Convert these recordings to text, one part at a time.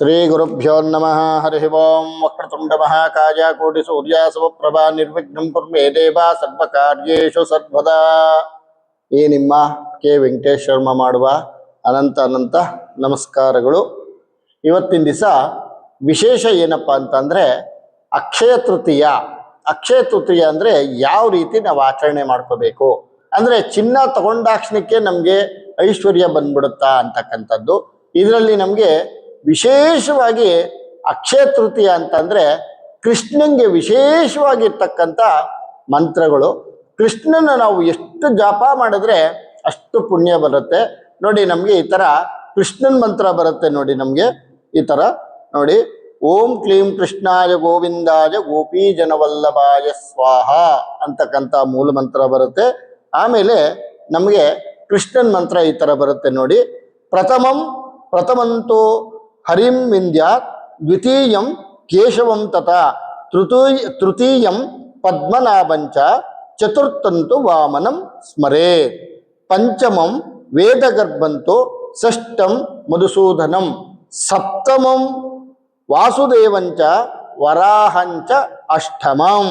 ಶ್ರೀ ಗುರುಭ್ಯೋ ನಮಃ ಹರಿ ಓಂ ಕೋಟಿ ಸೂರ್ಯ ಸಮಪ್ರಭಾ ನಿರ್ವಿಘ್ನಂ ಕುರ್ಮೇ ದೇವ ಸರ್ವ ಕಾರ್ಯೇಶು ಸರ್ವದಾ ಈ ನಿಮ್ಮ ಕೆ. ವೆಂಕಟೇಶ್ ಶರ್ಮ ಮಾಡುವ ಅನಂತ ಅನಂತ ನಮಸ್ಕಾರಗಳು. ಇವತ್ತಿನ ದಿವಸ ವಿಶೇಷ ಏನಪ್ಪ ಅಂತಂದರೆ ಅಕ್ಷಯ ತೃತೀಯ. ಅಕ್ಷಯ ತೃತೀಯ ಅಂದ್ರೆ ಯಾವ ರೀತಿ ನಾವು ಆಚರಣೆ ಮಾಡ್ಕೋಬೇಕು? ಅಂದ್ರೆ ಚಿನ್ನ ತಗೊಂಡಾಕ್ಷಣಕ್ಕೆ ನಮಗೆ ಐಶ್ವರ್ಯ ಬಂದ್ಬಿಡುತ್ತಾ ಅಂತಕ್ಕಂಥದ್ದು. ಇದರಲ್ಲಿ ನಮಗೆ ವಿಶೇಷವಾಗಿ ಅಕ್ಷಯ ತೃತೀಯ ಅಂತಂದ್ರೆ ಕೃಷ್ಣನ್ಗೆ ವಿಶೇಷವಾಗಿರ್ತಕ್ಕಂಥ ಮಂತ್ರಗಳು. ಕೃಷ್ಣನ ನಾವು ಎಷ್ಟು ಜಪ ಮಾಡಿದ್ರೆ ಅಷ್ಟು ಪುಣ್ಯ ಬರುತ್ತೆ. ನೋಡಿ ನಮಗೆ ಈ ತರ ಕೃಷ್ಣನ್ ಮಂತ್ರ ಬರುತ್ತೆ ನೋಡಿ ನಮಗೆ. ಈ ತರ ನೋಡಿ, ಓಂ ಕ್ಲೀಂ ಕೃಷ್ಣಾಯ ಗೋವಿಂದಾಯ ಗೋಪೀ ಜನವಲ್ಲಭಾಯ ಸ್ವಾಹ ಅಂತಕ್ಕಂಥ ಮೂಲ ಮಂತ್ರ ಬರುತ್ತೆ. ಆಮೇಲೆ ನಮಗೆ ಕೃಷ್ಣನ್ ಮಂತ್ರ ಈ ತರ ಬರುತ್ತೆ ನೋಡಿ. ಪ್ರಥಮಂ ಪ್ರಥಮಂತೋ ಹರಿಂ ವಿಂದ್ಯಾತ್ ದ್ವಿತೀಯಂ ಕೇಶವಂ ತಥಾ ತೃತೀಯ ತೃತೀಯಂ ಪದ್ಮನಾಭಂಚ ಚತುರ್ಥಂತು ವಾಮನಂ ಸ್ಮರೇ ಪಂಚಮಂ ವೇದಗರ್ಭಂತು ಷಷ್ಟಂ ಮಧುಸೂದನಂ ಸಪ್ತಮಂ ವಾಸುದೇವಂಚ ವರಾಹಂಚ ಅಷ್ಟಮಂ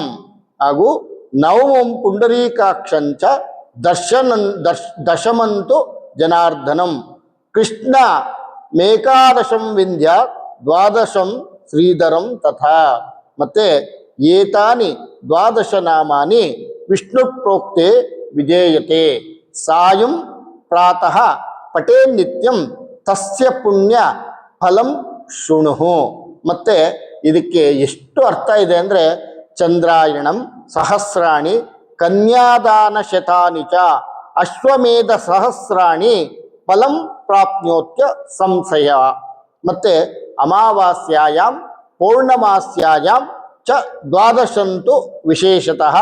ಹಾಗೂ ನವಮಂ ಪುಂಡರೀಕಾಕ್ಷಂಚ ದರ್ಶನಂ ದರ್ಶ್ ದಶಮಂತು ಜನಾರ್ದನಂ ಕೃಷ್ಣ ಮೇಕಾದಶಂ ವಿಂಧ್ಯ ದ್ವಾದಶಂ ಶ್ರೀಧರಂ ತಥಾ. ಮತ್ತೆ ಏತಾನಿ ದ್ವಾದಶ ನಾಮಾನಿ ವಿಷ್ಣು ಪ್ರೋಕ್ತೆ ವಿಜೇಯತೆ. ಸಾಯಂ ಪ್ರಾತಃ ಪಟೇ ನಿತ್ಯಂ ತಸ್ಯ ಪುಣ್ಯ ಫಲಂ ಶೃಣು ಮತ್ತೆ ಇದಕ್ಕೆ ಎಷ್ಟು ಅರ್ಥ ಇದೆ ಅಂದರೆ ಚಂದ್ರಾಯಣಂ ಸಹಸ್ರಾಣಿ ಕನ್ಯಾದಾನ ಶತಾನಿ ಚ ಅಶ್ವಮೇಧ ಸಹಸ್ರಾಣಿ ಫಲಂ ಪ್ರಾಪ್ನೋತ್ಯ ಸಂಶಯ. ಮತ್ತೆ ಅಮಾವಾಸ್ಯಾಂ ಪೌರ್ಣಮಾಸ್ಯಾಂ ಚ ದ್ವಾದಶಂತು ವಿಶೇಷತಃ.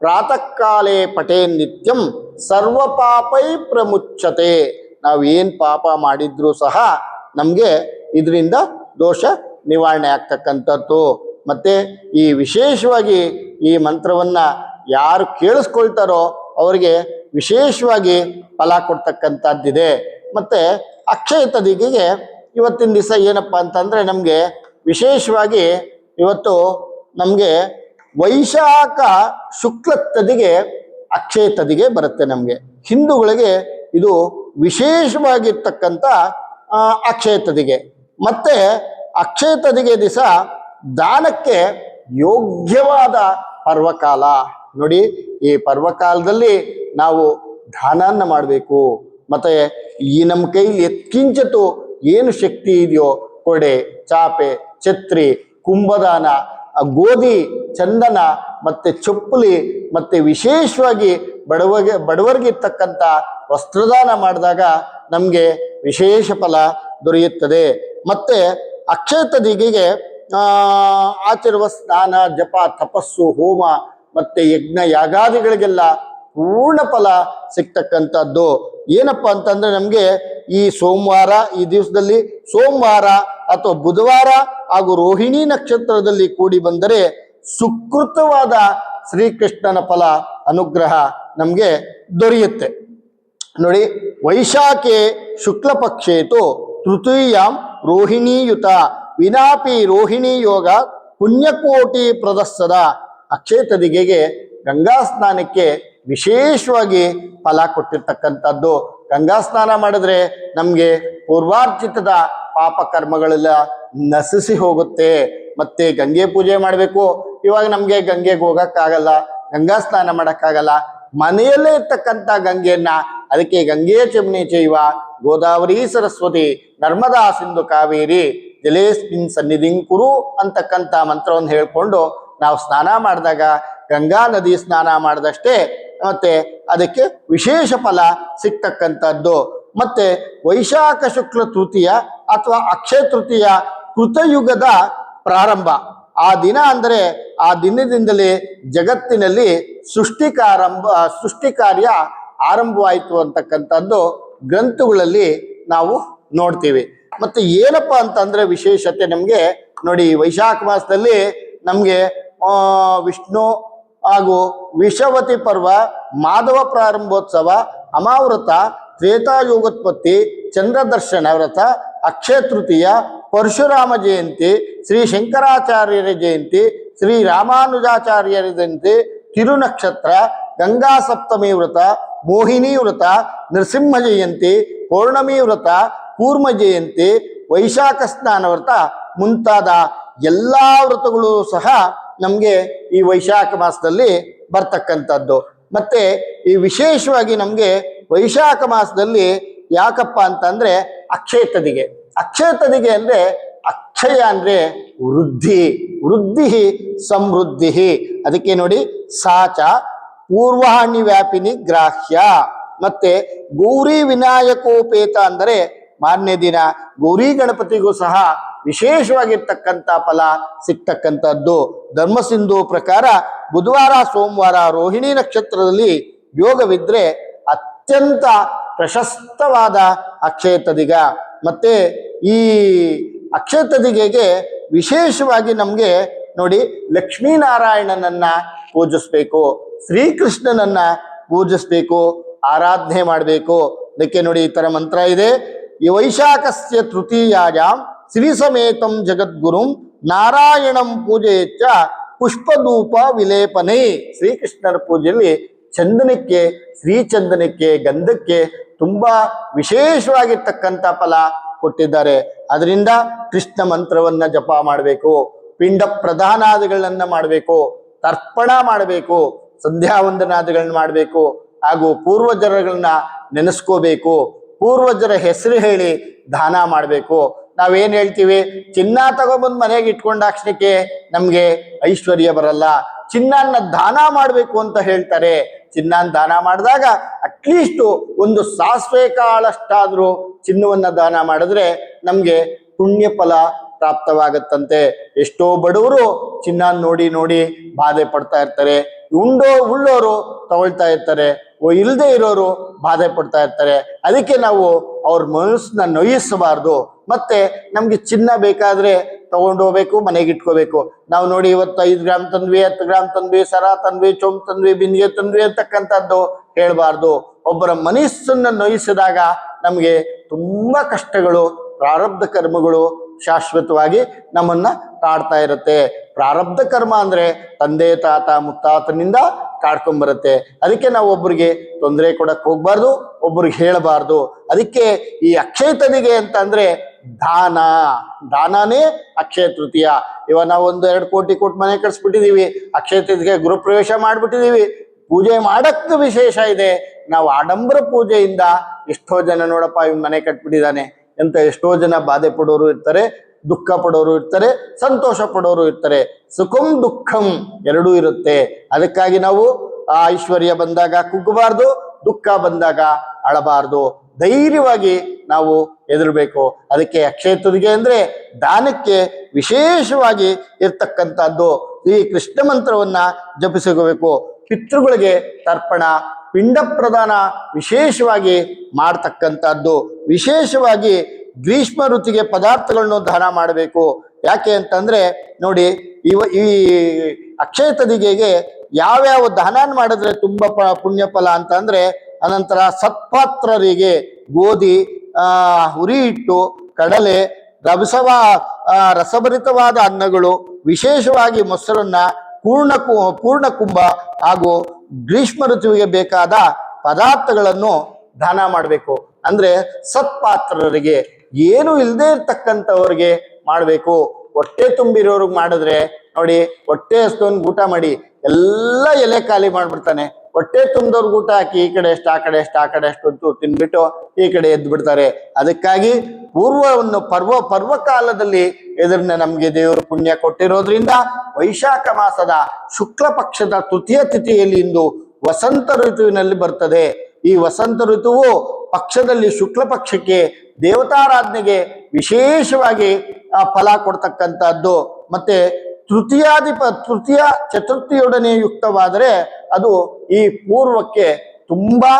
ಪ್ರಾತಃ ಕಾಲೇ ಪಟೇ ನಿತ್ಯಂ, ಸರ್ವ ಪಾಪೈ ಪ್ರಮುಚ್ಚತೆ ನಾವು ಏನು ಪಾಪ ಮಾಡಿದ್ರೂ ಸಹ ನಮಗೆ ಇದರಿಂದ ದೋಷ ನಿವಾರಣೆ ಆಗ್ತಕ್ಕಂಥದ್ದು. ಮತ್ತು ಈ ವಿಶೇಷವಾಗಿ ಈ ಮಂತ್ರವನ್ನು ಯಾರು ಕೇಳಿಸ್ಕೊಳ್ತಾರೋ ಅವರಿಗೆ ವಿಶೇಷವಾಗಿ ಫಲ ಕೊಡ್ತಕ್ಕಂಥದ್ದಿದೆ. ಮತ್ತೆ ಅಕ್ಷಯ ತದಿಗೆಗೆ ಇವತ್ತಿನ ದಿವಸ ಏನಪ್ಪ ಅಂತಂದ್ರೆ ನಮಗೆ ವಿಶೇಷವಾಗಿ ಇವತ್ತು ನಮಗೆ ವೈಶಾಖ ಶುಕ್ಲ ತದಿಗೆ ಅಕ್ಷಯ ತದಿಗೆ ಬರುತ್ತೆ ನಮಗೆ. ಹಿಂದೂಗಳಿಗೆ ಇದು ವಿಶೇಷವಾಗಿರ್ತಕ್ಕಂಥ ಅಕ್ಷಯ ತದಿಗೆ. ಮತ್ತೆ ಅಕ್ಷಯ ತದಿಗೆ ದಿವಸ ದಾನಕ್ಕೆ ಯೋಗ್ಯವಾದ ಪರ್ವಕಾಲ. ನೋಡಿ, ಈ ಪರ್ವಕಾಲದಲ್ಲಿ ನಾವು ದಾನನ್ನ ಮಾಡಬೇಕು. ಮತ್ತೆ ಈ ನಮ್ಮ ಕೈಲಿ ಎತ್ಕಿಂಚತು ಏನು ಶಕ್ತಿ ಇದೆಯೋ ಕೊಡೆ, ಚಾಪೆ, ಛತ್ರಿ, ಕುಂಭದಾನ ಗೋಧಿ, ಚಂದನ, ಮತ್ತೆ ಚಪ್ಪಲಿ, ಮತ್ತೆ ವಿಶೇಷವಾಗಿ ಬಡವಗೆ ಬಡವರಿಗಿರ್ತಕ್ಕಂಥ ವಸ್ತ್ರದಾನ ಮಾಡಿದಾಗ ನಮಗೆ ವಿಶೇಷ ಫಲ ದೊರೆಯುತ್ತದೆ. ಮತ್ತೆ ಅಕ್ಷಯ ತದಿಗೆಗೆ ಆಚರುವ ಸ್ನಾನ, ಜಪ, ತಪಸ್ಸು, ಹೋಮ, ಮತ್ತೆ ಯಜ್ಞ, ಯಾಗಾದಿಗಳಿಗೆಲ್ಲ ಪೂರ್ಣ ಫಲ ಸಿಗ್ತಕ್ಕಂಥದ್ದು. ಏನಪ್ಪ ಅಂತಂದ್ರೆ ನಮಗೆ ಈ ಸೋಮವಾರ, ಈ ದಿವಸದಲ್ಲಿ ಸೋಮವಾರ ಅಥವಾ ಬುಧವಾರ ಹಾಗೂ ರೋಹಿಣಿ ನಕ್ಷತ್ರದಲ್ಲಿ ಕೂಡಿ ಬಂದರೆ ಸುಕೃತವಾದ ಶ್ರೀಕೃಷ್ಣನ ಫಲ, ಅನುಗ್ರಹ ನಮಗೆ ದೊರೆಯುತ್ತೆ. ನೋಡಿ, ವೈಶಾಖೆ ಶುಕ್ಲ ಪಕ್ಷೇತು ತೃತೀಯಾಂ ರೋಹಿಣಿಯುತ. ವಿನಾಪಿ ರೋಹಿಣಿ ಯೋಗ ಪುಣ್ಯಕೋಟಿ ಪ್ರದರ್ಶದ ಅಕ್ಷಯ ತದಿಗೆಗೆ ಗಂಗಾ ಸ್ನಾನಕ್ಕೆ ವಿಶೇಷವಾಗಿ ಫಲ ಕೊಟ್ಟಿರ್ತಕ್ಕಂಥದ್ದು. ಗಂಗಾ ಸ್ನಾನ ಮಾಡಿದ್ರೆ ನಮಗೆ ಪೂರ್ವಾರ್ಜಿತದ ಪಾಪ ಕರ್ಮಗಳೆಲ್ಲ ನಶಿಸಿ ಹೋಗುತ್ತೆ. ಮತ್ತೆ ಗಂಗೆ ಪೂಜೆ ಮಾಡಬೇಕು. ಇವಾಗ ನಮಗೆ ಗಂಗೆಗೆ ಹೋಗಕ್ಕಾಗಲ್ಲ, ಗಂಗಾ ಸ್ನಾನ ಮಾಡೋಕ್ಕಾಗಲ್ಲ. ಮನೆಯಲ್ಲೇ ಇರ್ತಕ್ಕಂಥ ಗಂಗೆಯನ್ನ ಅದಕ್ಕೆ ಗಂಗೆ ಚಮನಿ ಚೈವ ಗೋದಾವರಿ ಸರಸ್ವತಿ, ನರ್ಮದಾ ಸಿಂಧು ಕಾವೇರಿ, ಜಲೇಸ್ಮಿನ್ ಸನ್ನಿಧಿಂ ಕುರು ಅಂತಕ್ಕಂಥ ಮಂತ್ರವನ್ನು ಹೇಳ್ಕೊಂಡು ನಾವು ಸ್ನಾನ ಮಾಡಿದಾಗ ಗಂಗಾ ನದಿ ಸ್ನಾನ ಮಾಡಿದಷ್ಟೇ ಮತ್ತೆ ಅದಕ್ಕೆ ವಿಶೇಷ ಫಲ ಸಿಗ್ತಕ್ಕಂಥದ್ದು. ಮತ್ತೆ ವೈಶಾಖ ಶುಕ್ಲ ತೃತೀಯ ಅಥವಾ ಅಕ್ಷಯ ತೃತೀಯ ಕೃತಯುಗದ ಪ್ರಾರಂಭ. ಆ ದಿನ ಅಂದರೆ ಆ ದಿನದಿಂದಲೇ ಜಗತ್ತಿನಲ್ಲಿ ಸೃಷ್ಟಿಕಾರಂಭ ಸೃಷ್ಟಿ ಕಾರ್ಯ ಆರಂಭವಾಯಿತು ಅಂತಕ್ಕಂಥದ್ದು ಗ್ರಂಥಗಳಲ್ಲಿ ನಾವು ನೋಡ್ತೀವಿ. ಮತ್ತೆ ಏನಪ್ಪ ಅಂತಂದ್ರೆ ವಿಶೇಷತೆ ನಮಗೆ ನೋಡಿ, ವೈಶಾಖ ಮಾಸದಲ್ಲಿ ನಮಗೆ ವಿಷ್ಣು ಹಾಗೂ ವಿಷವತಿ ಪರ್ವ, ಮಾಧವ ಪ್ರಾರಂಭೋತ್ಸವ, ಅಮಾವೃತ, ತ್ರೇತಾಯೋಗೋತ್ಪತ್ತಿ, ಚಂದ್ರದರ್ಶನ ವ್ರತ, ಅಕ್ಷಯ ತೃತೀಯ, ಪರಶುರಾಮ ಜಯಂತಿ, ಶ್ರೀ ಶಂಕರಾಚಾರ್ಯರ ಜಯಂತಿ, ಶ್ರೀ ರಾಮಾನುಜಾಚಾರ್ಯರ ಜಯಂತಿ, ತಿರುನಕ್ಷತ್ರ, ಗಂಗಾ ಸಪ್ತಮಿ ವ್ರತ, ಮೋಹಿನಿ ವ್ರತ, ನರಸಿಂಹ ಜಯಂತಿ, ಪೌರ್ಣಮಿ ವ್ರತ, ಕೂರ್ಮ ಜಯಂತಿ, ವೈಶಾಖ ಸ್ನಾನ ವ್ರತ ಮುಂತಾದ ಎಲ್ಲಾ ವ್ರತಗಳು ಸಹ ನಮಗೆ ಈ ವೈಶಾಖ ಮಾಸದಲ್ಲಿ ಬರ್ತಕ್ಕಂಥದ್ದು. ಮತ್ತೆ ಈ ವಿಶೇಷವಾಗಿ ನಮಗೆ ವೈಶಾಖ ಮಾಸದಲ್ಲಿ ಯಾಕಪ್ಪ ಅಂತಂದ್ರೆ ಅಕ್ಷೇತದಿಗೆ ಅಕ್ಷೇತದಿಗೆ ಅಂದ್ರೆ ಅಕ್ಷಯ ಅಂದ್ರೆ ವೃದ್ಧಿ. ವೃದ್ಧಿ ಸಮೃದ್ಧಿ. ಅದಕ್ಕೆ ನೋಡಿ ಸಾಚ ಪೂರ್ವಾಣಿ ವ್ಯಾಪಿನಿ ಗ್ರಾಹ್ಯ. ಮತ್ತೆ ಗೌರಿ ವಿನಾಯಕೋಪೇತ ಅಂದರೆ ಮಾರನೇ ದಿನ. ಗೌರಿ ಗಣಪತಿಗೂ ಸಹ ವಿಶೇಷವಾಗಿರ್ತಕ್ಕಂಥ ಫಲ ಸಿಗ್ತಕ್ಕಂಥದ್ದು. ಧರ್ಮಸಿಂಧು ಪ್ರಕಾರ ಬುಧವಾರ, ಸೋಮವಾರ ರೋಹಿಣಿ ನಕ್ಷತ್ರದಲ್ಲಿ ಯೋಗವಿದ್ರೆ ಅತ್ಯಂತ ಪ್ರಶಸ್ತವಾದ ಅಕ್ಷಯ ತದಿಗ. ಮತ್ತೆ ಈ ಅಕ್ಷಯ ತದಿಗೆಗೆ ವಿಶೇಷವಾಗಿ ನಮಗೆ ನೋಡಿ ಲಕ್ಷ್ಮೀನಾರಾಯಣನನ್ನ ಪೂಜಿಸ್ಬೇಕು, ಶ್ರೀಕೃಷ್ಣನನ್ನ ಪೂಜಿಸ್ಬೇಕು, ಆರಾಧನೆ ಮಾಡಬೇಕು. ಅದಕ್ಕೆ ನೋಡಿ ಈ ಥರ ಮಂತ್ರ ಇದೆ. ಈ ವೈಶಾಖಸ್ಯ ತೃತೀಯಾಯಾಮ್ ಶ್ರೀ ಸಮೇತಂ ಜಗದ್ಗುರುಂ ನಾರಾಯಣಂ ಚ ಪುಷ್ಪಧೂಪ ವಿಲೇಪನೆ. ಶ್ರೀಕೃಷ್ಣರ ಪೂಜೆಯಲ್ಲಿ ಚಂದನಕ್ಕೆ, ಶ್ರೀಚಂದನಕ್ಕೆ, ಗಂಧಕ್ಕೆ ತುಂಬಾ ವಿಶೇಷವಾಗಿರ್ತಕ್ಕಂಥ ಫಲ ಕೊಟ್ಟಿದ್ದಾರೆ. ಅದರಿಂದ ಕೃಷ್ಣ ಮಂತ್ರವನ್ನ ಜಪ ಮಾಡಬೇಕು, ಪಿಂಡ ಪ್ರಧಾನಾದಿಗಳನ್ನ ಮಾಡಬೇಕು, ತರ್ಪಣ ಮಾಡಬೇಕು ಸಂಧ್ಯಾ ವಂದನಾದಿಗಳನ್ನ ಮಾಡಬೇಕು, ಹಾಗೂ ಪೂರ್ವಜರಗಳನ್ನ ನೆನೆಸ್ಕೋಬೇಕು, ಪೂರ್ವಜರ ಹೆಸರು ಹೇಳಿ ದಾನ ಮಾಡಬೇಕು. ನಾವೇನ್ ಹೇಳ್ತೀವಿ? ಚಿನ್ನ ತಗೊಂಡ್ಬಂದು ಮನೆಗೆ ಇಟ್ಕೊಂಡಾಕ್ಷಣಕ್ಕೆ ನಮ್ಗೆ ಐಶ್ವರ್ಯ ಬರಲ್ಲ. ಚಿನ್ನನ್ನ ದಾನ ಮಾಡಬೇಕು ಅಂತ ಹೇಳ್ತಾರೆ. ಚಿನ್ನನ ದಾನ ಮಾಡಿದಾಗ ಅಟ್ಲೀಸ್ಟ್ ಒಂದು ಸಾಸಿವೆ ಕಾಳಷ್ಟಾದ್ರೂ ಚಿನ್ನವನ್ನ ದಾನ ಮಾಡಿದ್ರೆ ನಮ್ಗೆ ಪುಣ್ಯ ಫಲ ಪ್ರಾಪ್ತವಾಗತ್ತಂತೆ. ಎಷ್ಟೋ ಬಡವರು ಚಿನ್ನ ನೋಡಿ ನೋಡಿ ಬಾಧೆ ಪಡ್ತಾ ಇರ್ತಾರೆ. ಉಂಡೋ ಉಳ್ಳೋರು ತಗೊಳ್ತಾ ಇರ್ತಾರೆ, ಓ ಇಲ್ಲದೆ ಇರೋರು ಬಾಧೆ ಪಡ್ತಾ ಇರ್ತಾರೆ. ಅದಕ್ಕೆ ನಾವು ಅವ್ರ ಮನಸ್ಸನ್ನ ನೋಯಿಸಬಾರ್ದು. ಮತ್ತೆ ನಮ್ಗೆ ಚಿನ್ನ ಬೇಕಾದ್ರೆ ತಗೊಂಡು ಮನೆಗೆ ಇಟ್ಕೋಬೇಕು. ನಾವು ನೋಡಿ ಇವತ್ತು ಐದು ಗ್ರಾಮ್ ತಂದ್ವಿ, ಹತ್ತು ಗ್ರಾಮ್ ತಂದ್ವಿ, ಸರ ತಂದ್ವಿ, ಚೊಂಬ್ ತಂದ್ವಿ, ಬಿಂದಿಗೆ ತಂದ್ವಿ ಅಂತಕ್ಕಂಥದ್ದು ಹೇಳಬಾರ್ದು. ಒಬ್ಬರ ಮನಸ್ಸನ್ನ ನೋಯಿಸಿದಾಗ ನಮಗೆ ತುಂಬಾ ಕಷ್ಟಗಳು, ಪ್ರಾರಬ್ಧ ಕರ್ಮಗಳು ಶಾಶ್ವತವಾಗಿ ನಮ್ಮನ್ನ ಕಾಡ್ತಾ ಇರುತ್ತೆ. ಪ್ರಾರಬ್ಧ ಕರ್ಮ ಅಂದ್ರೆ ತಂದೆ, ತಾತ, ಮುತ್ತಾತನಿಂದ ಕಾಡ್ಕೊಂಡ್ಬರುತ್ತೆ ಅದಕ್ಕೆ ನಾವು ಒಬ್ರಿಗೆ ತೊಂದರೆ ಕೊಡಕ್ ಹೋಗ್ಬಾರ್ದು, ಒಬ್ರಿಗೆ ಹೇಳಬಾರ್ದು. ಅದಕ್ಕೆ ಈ ಅಕ್ಷಯ ತನಿಗೆ ಅಂತ ಅಂದ್ರೆ ದಾನ. ದಾನನೇ ಅಕ್ಷಯ ತೃತೀಯ. ಇವಾಗ ನಾವು ಒಂದು ಎರಡು ಕೋಟಿ ಕೋಟಿ ಮನೆ ಕಟ್ಸ್ಬಿಟ್ಟಿದೀವಿ, ಅಕ್ಷಯ ಗೃಹಪ್ರವೇಶ ಮಾಡ್ಬಿಟ್ಟಿದೀವಿ. ಪೂಜೆ ಮಾಡಕ್ ವಿಶೇಷ ಇದೆ. ನಾವು ಆಡಂಬರ ಪೂಜೆಯಿಂದ ಎಷ್ಟೋ ಜನ ನೋಡಪ್ಪ ಇವ್ ಮನೆ ಕಟ್ಬಿಟ್ಟಿದ್ದಾನೆ ಅಂತ ಎಷ್ಟೋ ಜನ ಬಾಧೆ ಪಡೋರು ಇರ್ತಾರೆ. ದುಃಖ ಪಡೋರು ಇರ್ತಾರೆ, ಸಂತೋಷ ಪಡೋರು ಇರ್ತಾರೆ. ಸುಖಂ ದುಃಖಂ ಎರಡೂ ಇರುತ್ತೆ. ಅದಕ್ಕಾಗಿ ನಾವು ಆ ಐಶ್ವರ್ಯ ಬಂದಾಗ ಕುಗ್ಗಬಾರ್ದು, ದುಃಖ ಬಂದಾಗ ಅಳಬಾರ್ದು. ಧೈರ್ಯವಾಗಿ ನಾವು ಎದುರಬೇಕು ಅದಕ್ಕೆ ಅಕ್ಷಯ ತುದಿಗೆ ಅಂದ್ರೆ ದಾನಕ್ಕೆ ವಿಶೇಷವಾಗಿ ಇರ್ತಕ್ಕಂಥದ್ದು. ಈ ಕೃಷ್ಣ ಮಂತ್ರವನ್ನ ಜಪಿಸಿಕೋಬೇಕು. ಪಿತೃಗಳಿಗೆ ತರ್ಪಣ ಪಿಂಡ ಪ್ರದಾನ ವಿಶೇಷವಾಗಿ ಮಾಡ್ತಕ್ಕಂಥದ್ದು. ವಿಶೇಷವಾಗಿ ಗ್ರೀಷ್ಮ ಋತುಗೆ ಪದಾರ್ಥಗಳನ್ನು ದಾನ ಮಾಡಬೇಕು. ಯಾಕೆ ಅಂತಂದ್ರೆ, ನೋಡಿ, ಇವ, ಈ ಅಕ್ಷಯ ತದಿಗೆಗೆ ಯಾವ್ಯಾವ ದಾನ ಮಾಡಿದ್ರೆ ತುಂಬಾ ಪ ಪುಣ್ಯ ಫಲ ಅಂತ ಅಂದ್ರೆ ಅನಂತರ ಸತ್ಪಾತ್ರರಿಗೆ ಗೋಧಿ, ಆ, ಹುರಿ ಹಿಟ್ಟು, ಕಡಲೆ, ರಭಸವ ರಸಭರಿತವಾದ ಅನ್ನಗಳು, ವಿಶೇಷವಾಗಿ ಮೊಸರನ್ನ, ಪೂರ್ಣ ಪೂರ್ಣ ಕುಂಭ ಹಾಗೂ ಗ್ರೀಷ್ಮ ಋತುವಿಗೆ ಬೇಕಾದ ಪದಾರ್ಥಗಳನ್ನು ದಾನ ಮಾಡಬೇಕು. ಅಂದ್ರೆ ಸತ್ಪಾತ್ರರಿಗೆ ಏನು ಇಲ್ಲದೆ ಇರ್ತಕ್ಕಂಥವ್ರಿಗೆ ಮಾಡಬೇಕು. ಹೊಟ್ಟೆ ತುಂಬಿರೋರ್ಗೆ ಮಾಡಿದ್ರೆ ನೋಡಿ, ಹೊಟ್ಟೆ ಅಷ್ಟೊಂದು ಊಟ ಮಾಡಿ, ಎಲ್ಲ ಎಲೆ ಖಾಲಿ ಮಾಡ್ಬಿಡ್ತಾನೆ. ಹೊಟ್ಟೆ ತುಂಬಿದವ್ರಿಗೆ ಊಟ ಹಾಕಿ, ಈ ಕಡೆ ಎಷ್ಟು ಆ ಕಡೆ ಎಷ್ಟು ಆ ಕಡೆ ಎಷ್ಟು ತಿನ್ಬಿಟ್ಟು ಈ ಕಡೆ ಎದ್ದು ಬಿಡ್ತಾರೆ. ಅದಕ್ಕಾಗಿ ಪೂರ್ವವನ್ನು ಪರ್ವ, ಪರ್ವಕಾಲದಲ್ಲಿ ಇದನ್ನ ನಮಗೆ ದೇವರು ಪುಣ್ಯ ಕೊಟ್ಟಿರೋದ್ರಿಂದ ವೈಶಾಖ ಮಾಸದ ಶುಕ್ಲ ಪಕ್ಷದ ತೃತೀಯ ತಿಥಿಯಲ್ಲಿ ಇಂದು ವಸಂತ ಋತುವಿನಲ್ಲಿ ಬರ್ತದೆ. ಈ ವಸಂತ ಋತುವು ಪಕ್ಷದಲ್ಲಿ ಶುಕ್ಲ ಪಕ್ಷಕ್ಕೆ ದೇವತಾರಾಧನೆಗೆ ವಿಶೇಷವಾಗಿ ಫಲ ಕೊಡ್ತಕ್ಕಂಥದ್ದು. ಮತ್ತೆ ತೃತೀಯಾಧಿಪ, ತೃತೀಯ ಚತುರ್ಥಿಯೊಡನೆ ಯುಕ್ತವಾದರೆ ಅದು ಈ ಪೂರ್ವಕ್ಕೆ ತುಂಬಾ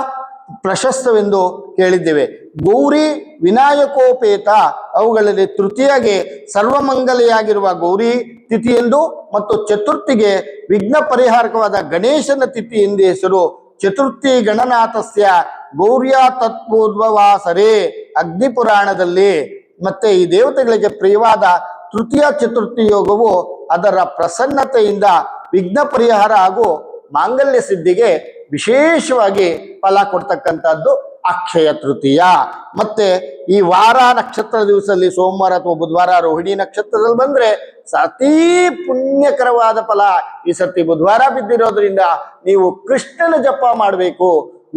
ಪ್ರಶಸ್ತವೆಂದು ಕೇಳಿದ್ದೇವೆ. ಗೌರಿ ವಿನಾಯಕೋಪೇತ, ಅವುಗಳಲ್ಲಿ ತೃತೀಯಗೆ ಸರ್ವಮಂಗಲೆಯಾಗಿರುವ ಗೌರಿ ತಿಥಿಯೆಂದು ಮತ್ತು ಚತುರ್ಥಿಗೆ ವಿಘ್ನ ಪರಿಹಾರಕವಾದ ಗಣೇಶನ ತಿಥಿ ಎಂದು ಹೆಸರು ಚತುರ್ಥಿ ಗಣನಾಥಸ್ಯ ಗೌರ್ಯ ತತ್ವೋದ್ಭವಾಸರೇ ಅಗ್ನಿ ಪುರಾಣದಲ್ಲಿ ಮತ್ತೆ ಈ ದೇವತೆಗಳಿಗೆ ಪ್ರಿಯವಾದ ತೃತೀಯ ಚತುರ್ಥಿ ಯೋಗವು ಅದರ ಪ್ರಸನ್ನತೆಯಿಂದ ವಿಘ್ನ ಪರಿಹಾರ ಹಾಗೂ ಮಾಂಗಲ್ಯ ಸಿದ್ಧಿಗೆ ವಿಶೇಷವಾಗಿ ಫಲ ಕೊಡ್ತಕ್ಕಂಥದ್ದು. ಅಕ್ಷಯ ತೃತೀಯ. ಮತ್ತೆ ಈ ವಾರ ನಕ್ಷತ್ರ ದಿವಸದಲ್ಲಿ ಸೋಮವಾರ ಅಥವಾ ಬುಧವಾರ ರೋಹಿಣಿ ನಕ್ಷತ್ರದಲ್ಲಿ ಬಂದ್ರೆ ಅತೀ ಪುಣ್ಯಕರವಾದ ಫಲ ಈ ಸತಿ ಬುಧವಾರ ಬಿದ್ದಿರೋದ್ರಿಂದ ನೀವು ಕೃಷ್ಣನ ಜಪ ಮಾಡಬೇಕು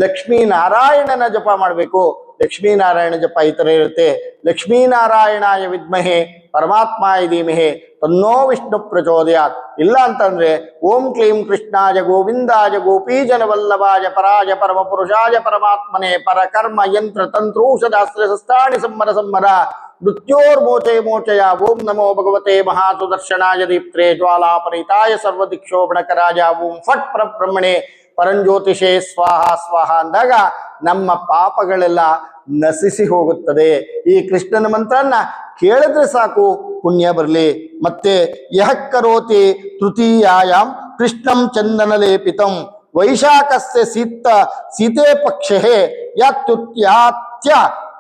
ಲಕ್ಷ್ಮೀ ನಾರಾಯಣನ ಜಪ ಮಾಡಬೇಕು. ಲಕ್ಷ್ಮೀನಾರಾಯಣ ಜಪ ಈ ತರ ಇರುತ್ತೆ ಲಕ್ಷ್ಮೀನಾರಾಯಣಾಯ ವಿದ್ಮಹೆ ಪರಮಾತ್ಮ ಧೀಮಹೆ ತನ್ನೋ ವಿಷ್ಣು ಪ್ರಚೋದಯಾತ್ ಇಲ್ಲ ಅಂತಂದ್ರೆ ಓಂ ಕ್ಲೀಂ ಕೃಷ್ಣಾಯ ಗೋವಿಂದಾಯ ಗೋಪೀಜನ ವಲ್ಲಭಾಯ ಪರಾಯ ಪರಮ ಪುರುಷಾಯ ಪರಮಾತ್ಮನೆ ಪರಕರ್ಮ ಯಂತ್ರ ತಂತ್ರೂಷದಾಸ್ತ್ರ ಶಸ್ತ್ರಾಣಿ ಸಂಮರ ಸಂಮರ ಮೃತ್ಯೋರ್ಮೋಚಯ ಮೋಚಯ ಓಂ ನಮೋ ಭಗವತೆ ಮಹಾಸುದರ್ಶನಾಯ ದೀಪ್ತ್ರೇ ಜ್ವಾಲಾಪರಿತಾಯ ಸರ್ವದಿಕ್ಷೋಭಣಕರಾಯ ಓಂ ಫಟ್ ಪರಬ್ರಹ್ಮಣೆ ಪರಂಜ್ಯೋತಿಷೇ ಸ್ವಾಹ ಸ್ವಾಹ ಅಂದಾಗ ನಮ್ಮ ಪಾಪಗಳೆಲ್ಲ ನಶಿಸಿ ಹೋಗುತ್ತದೆ. ಈ ಕೃಷ್ಣನ ಮಂತ್ರನ್ನ ಕೇಳಿದ್ರೆ ಸಾಕು, ಪುಣ್ಯ ಬರಲಿ. ಮತ್ತೆ ಯಹ ಕರೋತಿ ಕೃಷ್ಣಂ ಚಂದನ ಲೇಪಿತಂ ವೈಶಾಖಸ್ಯ ಸೀತ ಸೀತೆ ಪಕ್ಷೆ ಯಾತ್ಯುತ್ಯಾತ್ಯ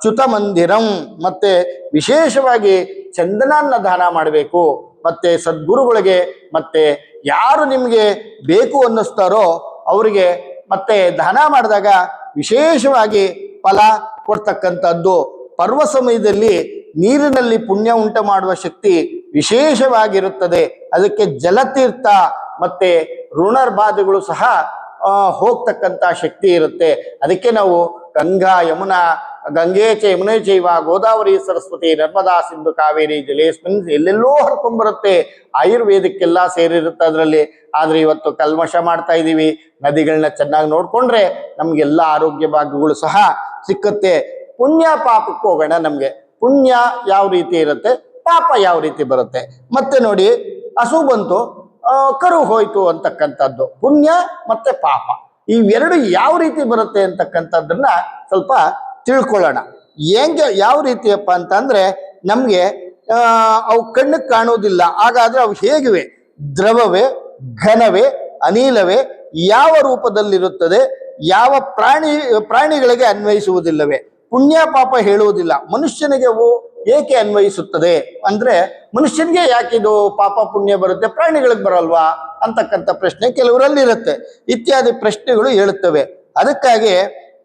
ಚ್ಯುತ ಮಂದಿರಂ ಮತ್ತೆ ವಿಶೇಷವಾಗಿ ಚಂದನನ್ನ ದಾನ ಮಾಡಬೇಕು. ಮತ್ತೆ ಸದ್ಗುರುಗಳಿಗೆ ಮತ್ತೆ ಯಾರು ನಿಮಗೆ ಬೇಕು ಅನ್ನಿಸ್ತಾರೋ ಅವರಿಗೆ ಮತ್ತೆ ದಾನ ಮಾಡಿದಾಗ ವಿಶೇಷವಾಗಿ ಫಲ ಕೊಡ್ತಕ್ಕಂಥದ್ದು. ಪರ್ವ ಸಮಯದಲ್ಲಿ ನೀರಿನಲ್ಲಿ ಪುಣ್ಯ ಉಂಟು ಮಾಡುವ ಶಕ್ತಿ ವಿಶೇಷವಾಗಿರುತ್ತದೆ. ಅದಕ್ಕೆ ಜಲತೀರ್ಥ ಮತ್ತೆ ಋಣರ್ಬಾಧೆಗಳು ಸಹ ಹೋಗ್ತಕ್ಕಂಥ ಶಕ್ತಿ ಇರುತ್ತೆ. ಅದಕ್ಕೆ ನಾವು ಗಂಗಾ ಯಮುನಾ ಗಂಗೆ ಚ ಯಮುನೆ ಚೈವ ಗೋದಾವರಿ ಸರಸ್ವತಿ ನರ್ಮದಾ ಸಿಂಧು ಕಾವೇರಿ ಜಲೇಸ್ಮಿನ್ ಎಲ್ಲೆಲ್ಲೋ ಹರ್ಕೊಂಡ್ಬರುತ್ತೆ ಆಯುರ್ವೇದಕ್ಕೆಲ್ಲ ಸೇರಿರುತ್ತೆ ಅದರಲ್ಲಿ. ಆದರೆ ಇವತ್ತು ಕಲ್ಮಶ ಮಾಡ್ತಾ ಇದ್ದೀವಿ ನದಿಗಳನ್ನ ಚೆನ್ನಾಗಿ ನೋಡ್ಕೊಂಡ್ರೆ ನಮಗೆಲ್ಲ ಆರೋಗ್ಯ ಭಾಗ್ಯಗಳು ಸಹ ಸಿಕ್ಕುತ್ತೆ. ಪುಣ್ಯ ಪಾಪಕ್ಕೆ ಹೋಗೋಣ ನಮಗೆ. ಪುಣ್ಯ ಯಾವ ರೀತಿ ಇರುತ್ತೆ? ಪಾಪ ಯಾವ ರೀತಿ ಬರುತ್ತೆ? ಮತ್ತೆ ನೋಡಿ ಹಸು ಬಂತು ಕರು ಹೋಯ್ತು ಅಂತಕ್ಕಂಥದ್ದು. ಪುಣ್ಯ ಮತ್ತೆ ಪಾಪ. ಇವೆರಡು ಯಾವ ರೀತಿ ಬರುತ್ತೆ ಅಂತಕ್ಕಂಥದ್ದನ್ನ ಸ್ವಲ್ಪ ತಿಳ್ಕೊಳ್ಳೋಣ. ಹೆಂಗೆ ಯಾವ ರೀತಿಯಪ್ಪ ಅಂತಂದ್ರೆ ನಮ್ಗೆ ಅವು ಕಣ್ಣಿಗೆ ಕಾಣುವುದಿಲ್ಲ, ಹಾಗಾದ್ರೆ ಅವು ಹೇಗಿವೆ? ದ್ರವವೇ, ಘನವೇ, ಅನಿಲವೇ, ಯಾವ ರೂಪದಲ್ಲಿರುತ್ತದೆ? ಯಾವ ಪ್ರಾಣಿ, ಪ್ರಾಣಿಗಳಿಗೆ ಅನ್ವಯಿಸುವುದಿಲ್ಲವೇ? ಪುಣ್ಯ ಪಾಪ ಹೇಳುವುದಿಲ್ಲ. ಮನುಷ್ಯನಿಗೆ ಓ ಏಕೆ ಅನ್ವಯಿಸುತ್ತದೆ? ಅಂದ್ರೆ ಮನುಷ್ಯನಿಗೆ ಯಾಕಿದು ಪಾಪ ಪುಣ್ಯ ಬರುತ್ತೆ? ಪ್ರಾಣಿಗಳಿಗೆ ಬರಲ್ವಾ? ಅಂತಕ್ಕಂಥ ಪ್ರಶ್ನೆ ಕೆಲವರಲ್ಲಿ ಇರುತ್ತೆ ಇತ್ಯಾದಿ ಪ್ರಶ್ನೆಗಳು ಹೇಳುತ್ತವೆ ಅದಕ್ಕಾಗಿ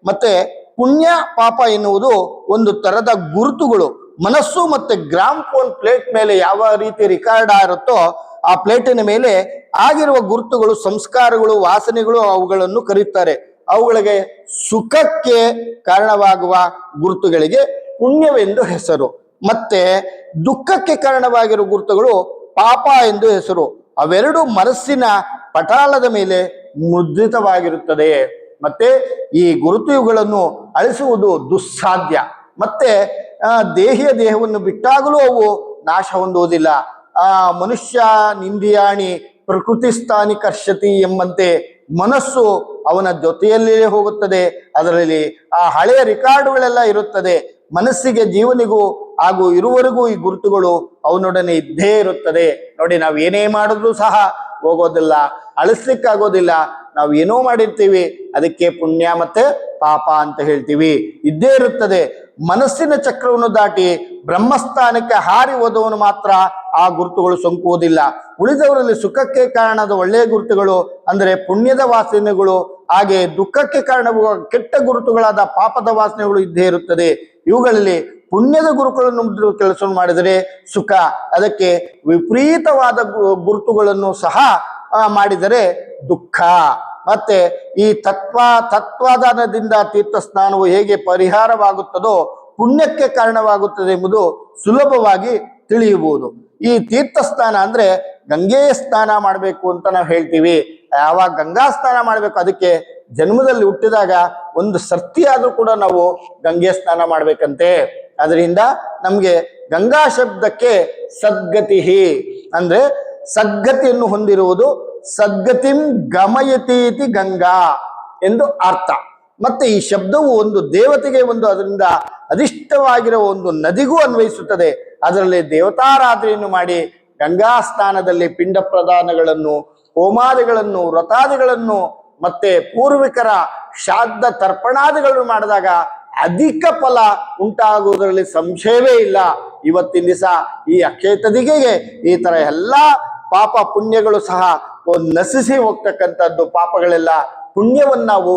ಮತ್ತೆ ಪುಣ್ಯ ಪಾಪ ಎನ್ನುವುದು ಒಂದು ತರದ ಗುರುತುಗಳು. ಮನಸ್ಸು ಮತ್ತೆ ಗ್ರಾಮ್ ಫೋನ್ ಪ್ಲೇಟ್ ಮೇಲೆ ಯಾವ ರೀತಿ ರಿಕಾರ್ಡ್ ಆಗಿರುತ್ತೋ ಆ ಪ್ಲೇಟಿನ ಮೇಲೆ ಆಗಿರುವ ಗುರುತುಗಳು, ಸಂಸ್ಕಾರಗಳು, ವಾಸನೆಗಳು ಅವುಗಳನ್ನು ಕರೆಯುತ್ತಾರೆ ಅವುಗಳಿಗೆ ಸುಖಕ್ಕೆ ಕಾರಣವಾಗುವ ಗುರುತುಗಳಿಗೆ ಪುಣ್ಯವೆಂದು ಹೆಸರು. ಮತ್ತೆ ದುಃಖಕ್ಕೆ ಕಾರಣವಾಗಿರುವ ಗುರುತುಗಳು ಪಾಪ ಎಂದು ಹೆಸರು. ಅವೆರಡು ಮನಸ್ಸಿನ ಪಟಾಲದ ಮೇಲೆ ಮುದ್ರಿತವಾಗಿರುತ್ತದೆ. ಮತ್ತೆ ಈ ಗುರುತುಗಳನ್ನು ಅಳಿಸುವುದು ದುಸ್ಸಾಧ್ಯ. ಮತ್ತೆ ದೇಹಿಯ ದೇಹವನ್ನು ಬಿಟ್ಟಾಗಲೂ ಅವು ನಾಶ ಹೊಂದುವುದಿಲ್ಲ. ಆ, ಮನುಷ್ಯ ನಿಂದಿಯಾಣಿ ಪ್ರಕೃತಿ ಸ್ಥಾನಿ ಕರ್ಷತಿ ಎಂಬಂತೆ ಮನಸ್ಸು ಅವನ ಜೊತೆಯಲ್ಲಿಯೇ ಹೋಗುತ್ತದೆ. ಅದರಲ್ಲಿ ಆ ಹಳೆಯ ರೆಕಾರ್ಡ್ಗಳೆಲ್ಲ ಇರುತ್ತದೆ. ಮನಸ್ಸಿಗೆ ಜೀವನಿಗೂ ಹಾಗೂ ಇರುವರೆಗೂ ಈ ಗುರುತುಗಳು ಅವನೊಡನೆ ಇದ್ದೇ ಇರುತ್ತದೆ. ನೋಡಿ, ನಾವು ಏನೇ ಮಾಡಿದ್ರೂ ಸಹ ಹೋಗೋದಿಲ್ಲ, ಅಳಿಸ್ಲಿಕ್ಕಾಗೋದಿಲ್ಲ. ನಾವು ಏನೋ ಮಾಡಿರ್ತೀವಿ, ಅದಕ್ಕೆ ಪುಣ್ಯ ಮತ್ತೆ ಪಾಪ ಅಂತ ಹೇಳ್ತೀವಿ. ಇದ್ದೇ ಇರುತ್ತದೆ. ಮನಸ್ಸಿನ ಚಕ್ರವನ್ನು ದಾಟಿ ಬ್ರಹ್ಮಸ್ಥಾನಕ್ಕೆ ಹಾರಿ ಹೋದವನು ಮಾತ್ರ ಆ ಗುರುತುಗಳು ಸೋಂಕುವುದಿಲ್ಲ. ಉಳಿದವರಲ್ಲಿ ಸುಖಕ್ಕೆ ಕಾರಣದ ಒಳ್ಳೆಯ ಗುರುತುಗಳು ಅಂದರೆ ಪುಣ್ಯದ ವಾಸನೆಗಳು, ಹಾಗೆ ದುಃಖಕ್ಕೆ ಕಾರಣವಾಗುವ ಕೆಟ್ಟ ಗುರುತುಗಳಾದ ಪಾಪದ ವಾಸನೆಗಳು ಇದ್ದೇ ಇರುತ್ತದೆ. ಇವುಗಳಲ್ಲಿ ಪುಣ್ಯದ ಗುರುಗಳನ್ನು ಕೆಲಸವನ್ನು ಮಾಡಿದರೆ ಸುಖ. ಅದಕ್ಕೆ ವಿಪರೀತವಾದ ಗುರುತುಗಳನ್ನು ಸಹ ಮಾಡಿದರೆ ದುಃಖ. ಮತ್ತೆ ಈ ತತ್ವ ತತ್ವಾಧಾನದಿಂದ ತೀರ್ಥ ಸ್ನಾನವು ಹೇಗೆ ಪರಿಹಾರವಾಗುತ್ತದೋ ಪುಣ್ಯಕ್ಕೆ ಕಾರಣವಾಗುತ್ತದೆ ಎಂಬುದು ಸುಲಭವಾಗಿ ತಿಳಿಯಬಹುದು ಈ ತೀರ್ಥ ಸ್ನಾನ ಅಂದ್ರೆ ಗಂಗೆ ಸ್ನಾನ ಮಾಡಬೇಕು ಅಂತ ನಾವು ಹೇಳ್ತೀವಿ. ಯಾವಾಗ ಗಂಗಾ ಸ್ನಾನ ಮಾಡಬೇಕು, ಅದಕ್ಕೆ ಜನ್ಮದಲ್ಲಿ ಹುಟ್ಟಿದಾಗ ಒಂದು ಸರ್ತಿ ಆದ್ರೂ ಕೂಡ ನಾವು ಗಂಗೆ ಸ್ನಾನ ಮಾಡ್ಬೇಕಂತೆ. ಅದರಿಂದ ನಮಗೆ ಗಂಗಾ ಶಬ್ದಕ್ಕೆ ಸದ್ಗತಿ ಅಂದ್ರೆ ಸದ್ಗತಿಯನ್ನು ಹೊಂದಿರುವುದು ಸದ್ಗತಿಂ ಗಮಯತೀತಿ ಗಂಗಾ ಎಂದು ಅರ್ಥ. ಮತ್ತೆ ಈ ಶಬ್ದವು ಒಂದು ದೇವತೆಗೆ ಒಂದು ಅದರಿಂದ ಅಧಿಷ್ಠವಾಗಿರುವ ಒಂದು ನದಿಗೂ ಅನ್ವಯಿಸುತ್ತದೆ. ಅದರಲ್ಲಿ ದೇವತಾರಾಧನೆಯನ್ನು ಮಾಡಿ ಗಂಗಾ ಸ್ನಾನದಲ್ಲಿ ಪಿಂಡ ಪ್ರದಾನಗಳನ್ನು ಹೋಮಾದಿಗಳನ್ನು, ವ್ರತಾದಿಗಳನ್ನು, ಮತ್ತೆ ಪೂರ್ವಿಕರ ಶಾದ ತರ್ಪಣಾದಿಗಳನ್ನು ಮಾಡಿದಾಗ ಅಧಿಕ ಫಲ ಉಂಟಾಗುವುದರಲ್ಲಿ ಸಂಶಯವೇ ಇಲ್ಲ. ಇವತ್ತಿನ ದಿವಸ ಈ ಅಕ್ಷಯ ಈ ತರ ಎಲ್ಲ ಪಾಪ ಪುಣ್ಯಗಳು ಸಹ ನಶಿಸಿ ಹೋಗ್ತಕ್ಕಂಥದ್ದು ಪಾಪಗಳೆಲ್ಲ ಪುಣ್ಯವನ್ನ ನಾವು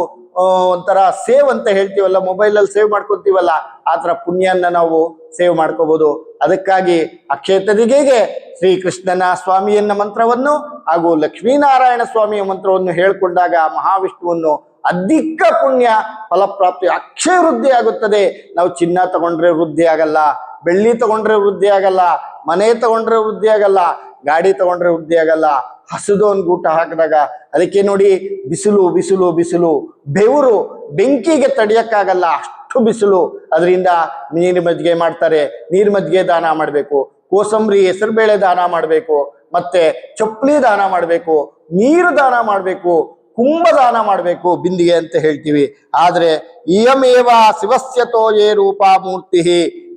ಒಂಥರ ಸೇವ್ ಅಂತ ಹೇಳ್ತೀವಲ್ಲ, ಮೊಬೈಲಲ್ಲಿ ಸೇವ್ ಮಾಡ್ಕೊತೀವಲ್ಲ, ಆ ಥರ ಪುಣ್ಯನ ನಾವು ಸೇವ್ ಮಾಡ್ಕೋಬಹುದು ಅದಕ್ಕಾಗಿ ಅಕ್ಷೇತರಿಗೆಗೆ ಶ್ರೀಕೃಷ್ಣನ ಸ್ವಾಮಿಯನ್ನ ಮಂತ್ರವನ್ನು ಹಾಗೂ ಲಕ್ಷ್ಮೀನಾರಾಯಣ ಸ್ವಾಮಿಯ ಮಂತ್ರವನ್ನು ಹೇಳ್ಕೊಂಡಾಗ ಮಹಾವಿಷ್ಣುವನ್ನು ಅಧಿಕ ಪುಣ್ಯ ಫಲಪ್ರಾಪ್ತಿ ಅಕ್ಷಯ ವೃದ್ಧಿ ಆಗುತ್ತದೆ. ನಾವು ಚಿನ್ನ ತಗೊಂಡ್ರೆ ವೃದ್ಧಿ ಆಗಲ್ಲ, ಬೆಳ್ಳಿ ತಗೊಂಡ್ರೆ ವೃದ್ಧಿ ಆಗಲ್ಲ, ಮನೆ ತಗೊಂಡ್ರೆ ವೃದ್ಧಿ ಆಗಲ್ಲ ಗಾಡಿ ತಗೊಂಡ್ರೆ ವೃದ್ಧಿ ಆಗಲ್ಲ. ಹಸುದು ಒಂದು ಗೂಟ ಹಾಕಿದಾಗ ಅದಕ್ಕೆ ನೋಡಿ ಬಿಸಿಲು ಬಿಸಿಲು ಬಿಸಿಲು. ಬೆವರು ಬೆಂಕಿಗೆ ತಡಿಯಕ್ಕಾಗಲ್ಲ. ಅಷ್ಟು ಬಿಸಿಲು. ಅದರಿಂದ ನೀರು ಮಜ್ಜಿಗೆ ಮಾಡ್ತಾರೆ. ನೀರು ಮಜ್ಜಿಗೆ ದಾನ ಮಾಡಬೇಕು. ಕೋಸಂಬರಿ ಹೆಸರುಬೇಳೆ ದಾನ ಮಾಡಬೇಕು. ಮತ್ತೆ ಚಪ್ಪಲಿ ದಾನ ಮಾಡಬೇಕು. ನೀರು ದಾನ ಮಾಡಬೇಕು. ಕುಂಭ ದಾನ ಮಾಡಬೇಕು. ಬಿಂದಿಗೆ ಅಂತ ಹೇಳ್ತೀವಿ. ಆದರೆ ಇಯಮೇವ ಶಿವಸ್ಯತೋ ಯೇ ರೂಪಾ ಮೂರ್ತಿ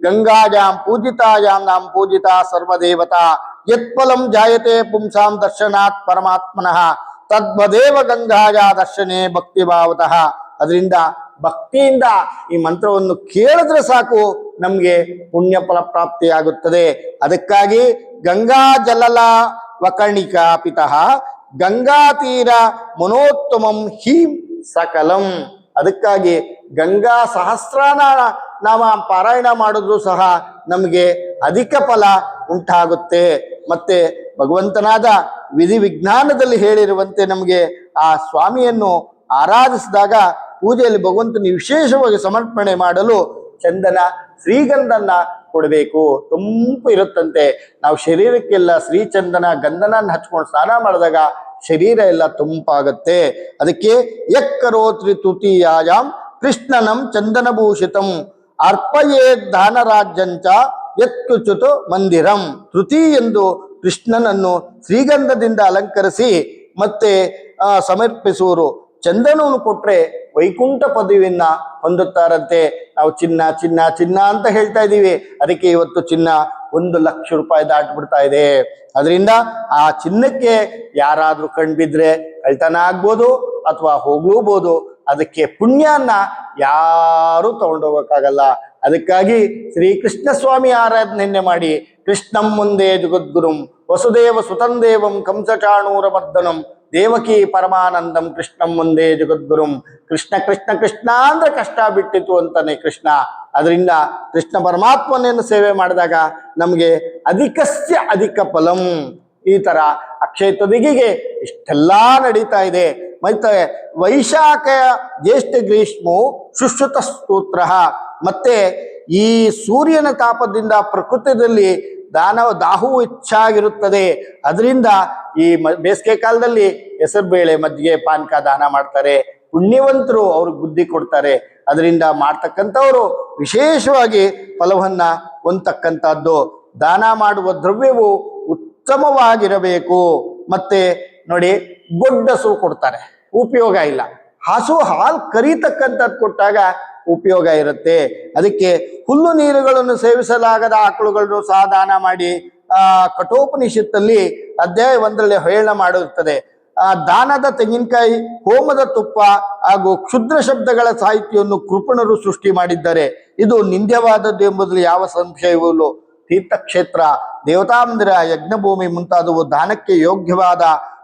ಗಂಗಾಜಾಂ ಪೂಜಿತಾಯಾಂ ನಾಂ ಪೂಜಿತಾ ಸರ್ವದೇವತಾ. ಯತ್ಫಲಂ ಜಾಯತೆ ಪುಂಸಾಂ ದರ್ಶನಾತ್ ಪರಮಾತ್ಮನಃ. ತದ್ವದೇವ ಗಂಗಾಯ ದರ್ಶನೆ ಭಕ್ತಿ ಭಾವತಃ ಅದರಿಂದ ಭಕ್ತಿಯಿಂದ ಈ ಮಂತ್ರವನ್ನು ಕೇಳಿದ್ರೆ ಸಾಕು, ನಮಗೆ ಪುಣ್ಯ ಫಲ ಪ್ರಾಪ್ತಿಯಾಗುತ್ತದೆ. ಅದಕ್ಕಾಗಿ ಗಂಗಾ ಜಲಲ ವಕರ್ಣಿಕಾ ಪಿತಃ ಗಂಗಾ ತೀರ ಮನೋತ್ತಮಂ ಹೀಂ ಸಕಲಂ. ಅದಕ್ಕಾಗಿ ಗಂಗಾ ಸಹಸ್ರಾನ ನಾಮ ಪಾರಾಯಣ ಮಾಡಿದ್ರು ಸಹ ನಮಗೆ ಅಧಿಕ ಫಲ ಉಂಟಾಗುತ್ತೆ. ಮತ್ತೆ ಭಗವಂತನಾದ ವಿಧಿ ವಿಜ್ಞಾನದಲ್ಲಿ ಹೇಳಿರುವಂತೆ ನಮಗೆ ಆ ಸ್ವಾಮಿಯನ್ನು ಆರಾಧಿಸಿದಾಗ ಪೂಜೆಯಲ್ಲಿ ಭಗವಂತನ ವಿಶೇಷವಾಗಿ ಸಮರ್ಪಣೆ ಮಾಡಲು ಚಂದನ, ಶ್ರೀಗಂಧನ ಕೊಡಬೇಕು. ತುಂಬ ಇರುತ್ತಂತೆ. ನಾವು ಶರೀರಕ್ಕೆಲ್ಲ ಶ್ರೀಚಂದನ, ಗಂಧನನ್ನ ಹಚ್ಕೊಂಡು ಸ್ನಾನ ಮಾಡಿದಾಗ ಶರೀರ ಎಲ್ಲ ತುಂಪಾಗತ್ತೆ. ಅದಕ್ಕೆ ಎಕ್ಕರೋತ್ರಿ ತುತೀಯಾಯಾಮ್ ಕೃಷ್ಣನಂ ಚಂದನಭೂಷಿತಂ ಅರ್ಪಯೇ ದಾನರಾಜ್ಯಂಚ ಯತ್ಕುಚುತು ಮಂದಿರಂ. ತೃತಿ ಎಂದು ಕೃಷ್ಣನನ್ನು ಶ್ರೀಗಂಧದಿಂದ ಅಲಂಕರಿಸಿ ಮತ್ತೆ ಸಮರ್ಪಿಸುವರು. ಚಂದನವನ್ನು ಕೊಟ್ರೆ ವೈಕುಂಠ ಪದವಿಯನ್ನ ಹೊಂದುತ್ತಾರಂತೆ. ನಾವು ಚಿನ್ನ ಚಿನ್ನ ಚಿನ್ನ ಅಂತ ಹೇಳ್ತಾ ಇದ್ದೀವಿ. ಅದಕ್ಕೆ ಇವತ್ತು ಚಿನ್ನ ಒಂದು ಲಕ್ಷ ರೂಪಾಯಿ ದಾಟ್ಬಿಡ್ತಾ ಇದೆ. ಅದರಿಂದ ಆ ಚಿನ್ನಕ್ಕೆ ಯಾರಾದ್ರೂ ಕಣ್ಬಿದ್ರೆ ಕಳ್ತನ ಆಗ್ಬೋದು ಅಥವಾ ಹೋಗ್ಲೂಬೋದು. ಅದಕ್ಕೆ ಪುಣ್ಯನ ಯಾರು ತಗೊಂಡೋಗಕ್ಕಾಗಲ್ಲ ಅದಕ್ಕಾಗಿ ಶ್ರೀ ಕೃಷ್ಣ ಸ್ವಾಮಿ ಆರಾಧನೆಯನ್ನೇ ಮಾಡಿ ಕೃಷ್ಣಂ ಮುಂದೆ ಜಗದ್ಗುರುಂ ವಸುದೇವ ಸುತಂದೇವಂ ಕಂಸಚಾಣೂರ ಮರ್ದನಂ ದೇವಕಿ ಪರಮಾನಂದಂ ಕೃಷ್ಣಂ ಮುಂದೆ ಜಗದ್ಗುರುಂ ಕೃಷ್ಣ ಕೃಷ್ಣ ಕೃಷ್ಣ ಅಂದ್ರೆ ಕಷ್ಟ ಬಿಟ್ಟಿತು ಅಂತಾನೆ ಕೃಷ್ಣ. ಅದರಿಂದ ಕೃಷ್ಣ ಪರಮಾತ್ಮನೇನು ಸೇವೆ ಮಾಡಿದಾಗ ನಮಗೆ ಅಧಿಕಸ್ಯ ಅಧಿಕ ಫಲಂ. ಈ ತರ ಅಕ್ಷಯ ತುದಿಗೆಗೆ ಇಷ್ಟೆಲ್ಲ ನಡೀತಾ ಇದೆ. ಮತ್ತೆ ವೈಶಾಖ ಜ್ಯೇಷ್ಠ ಗ್ರೀಷ್ಮು ಸುಶ್ರುತ ಸ್ತೋತ್ರ. ಮತ್ತೆ ಈ ಸೂರ್ಯನ ತಾಪದಿಂದ ಪ್ರಕೃತಿಯಲ್ಲಿ ದಾನವ ದಾಹು ಹೆಚ್ಚಾಗಿರುತ್ತದೆ. ಅದರಿಂದ ಈ ಬೇಸಿಗೆ ಕಾಲದಲ್ಲಿ ಹೆಸರುಬೇಳೆ ಮಜ್ಜಿಗೆ ಪಾನಕ ದಾನ ಮಾಡ್ತಾರೆ. ಪುಣ್ಯವಂತರು ಅವ್ರಿಗೆ ಬುದ್ಧಿ ಕೊಡ್ತಾರೆ. ಅದರಿಂದ ಮಾಡ್ತಕ್ಕಂಥವರು ವಿಶೇಷವಾಗಿ ಫಲವನ್ನ ಹೊಂದತಕ್ಕಂಥದ್ದು. ದಾನ ಮಾಡುವ ದ್ರವ್ಯವು ಉತ್ತಮವಾಗಿರಬೇಕು. ಮತ್ತೆ ನೋಡಿ, ಗೊಡ್ಡಸು ಕೊಡ್ತಾರೆ. ಉಪಯೋಗ ಇಲ್ಲ. ಹಸು ಹಾಲು ಕರೀತಕ್ಕಂಥದ್ದು ಕೊಟ್ಟಾಗ ಉಪಯೋಗ ಇರುತ್ತೆ. ಅದಕ್ಕೆ ಹುಲ್ಲು ನೀರುಗಳನ್ನು ಸೇವಿಸಲಾಗದ ಆಕಳುಗಳನ್ನು ಸಹ ದಾನ ಮಾಡಿ, ಆ, ಕಠೋಪನಿಷತ್ತಲ್ಲಿ ಅಧ್ಯಾಯ ಒಂದರಲ್ಲಿ ಹೇಳನ ಮಾಡುತ್ತದೆ. ಆ, ದಾನದ ತೆಂಗಿನಕಾಯಿ, ಹೋಮದ ತುಪ್ಪ ಹಾಗೂ ಕ್ಷುದ್ರ ಶಬ್ದಗಳ ಸಾಹಿತ್ಯವನ್ನು ಕೃಪಣರು ಸೃಷ್ಟಿ ಮಾಡಿದ್ದಾರೆ. ಇದು ನಿಂದ್ಯವಾದದ್ದು ಎಂಬುದರಲ್ಲಿ ಯಾವ ಸಂಶಯವೂ. ತೀರ್ಥಕ್ಷೇತ್ರ ದೇವತಾ ಮಂದಿರ ಯಜ್ಞಭೂಮಿ ಮುಂತಾದವು ದಾನಕ್ಕೆ ಯೋಗ್ಯವಾದ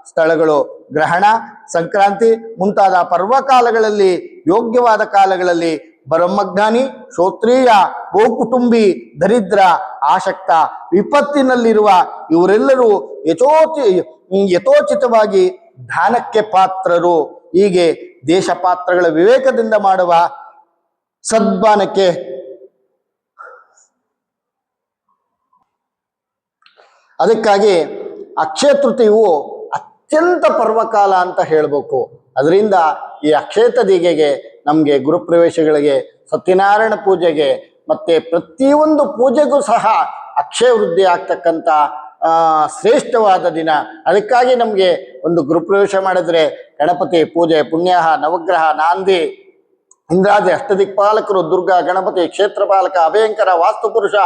ಸ್ಥಳಗಳು. ಗ್ರಹಣ, ಸಂಕ್ರಾಂತಿ ಮುಂತಾದ ಪರ್ವಕಾಲಗಳಲ್ಲಿ ಯೋಗ್ಯವಾದ ಕಾಲಗಳಲ್ಲಿ ಬ್ರಹ್ಮಜ್ಞಾನಿ ಶ್ರೋತ್ರೀಯ ಗೋಕುಟುಂಬಿ ದರಿದ್ರ, ಆಸಕ್ತ, ವಿಪತ್ತಿನಲ್ಲಿರುವ ಇವರೆಲ್ಲರೂ ಯಥೋಚಿ, ಯಥೋಚಿತವಾಗಿ ಧ್ಯಾನಕ್ಕೆ ಪಾತ್ರರು. ಹೀಗೆ ದೇಶ ಪಾತ್ರಗಳ ವಿವೇಕದಿಂದ ಮಾಡುವ ಸದ್ಭಾನಕ್ಕೆ ಅದಕ್ಕಾಗಿ ಅಕ್ಷಯ ತೃತೀಯವು ಅತ್ಯಂತ ಪರ್ವಕಾಲ ಅಂತ ಹೇಳಬೇಕು. ಅದರಿಂದ ಈ ಅಕ್ಷಯ ತದಿಗೆಗೆ ನಮಗೆ ಗುರುಪ್ರವೇಶಗಳಿಗೆ ಸತ್ಯನಾರಾಯಣ ಪೂಜೆಗೆ ಮತ್ತು ಪ್ರತಿಯೊಂದು ಪೂಜೆಗೂ ಸಹ ಅಕ್ಷಯ ವೃದ್ಧಿ ಆಗ್ತಕ್ಕಂಥ ಶ್ರೇಷ್ಠವಾದ ದಿನ. ಅದಕ್ಕಾಗಿ ನಮಗೆ ಒಂದು ಗುರುಪ್ರವೇಶ ಮಾಡಿದರೆ ಗಣಪತಿ ಪೂಜೆ ಪುಣ್ಯ ನವಗ್ರಹ, ನಾಂದಿ, ಇಂದ್ರಾದಿ, ಅಷ್ಟದಿಕ್ಪಾಲಕರು, ದುರ್ಗಾ, ಗಣಪತಿ, ಕ್ಷೇತ್ರಪಾಲಕ, ಅಭಯಂಕರ, ವಾಸ್ತುಪುರುಷ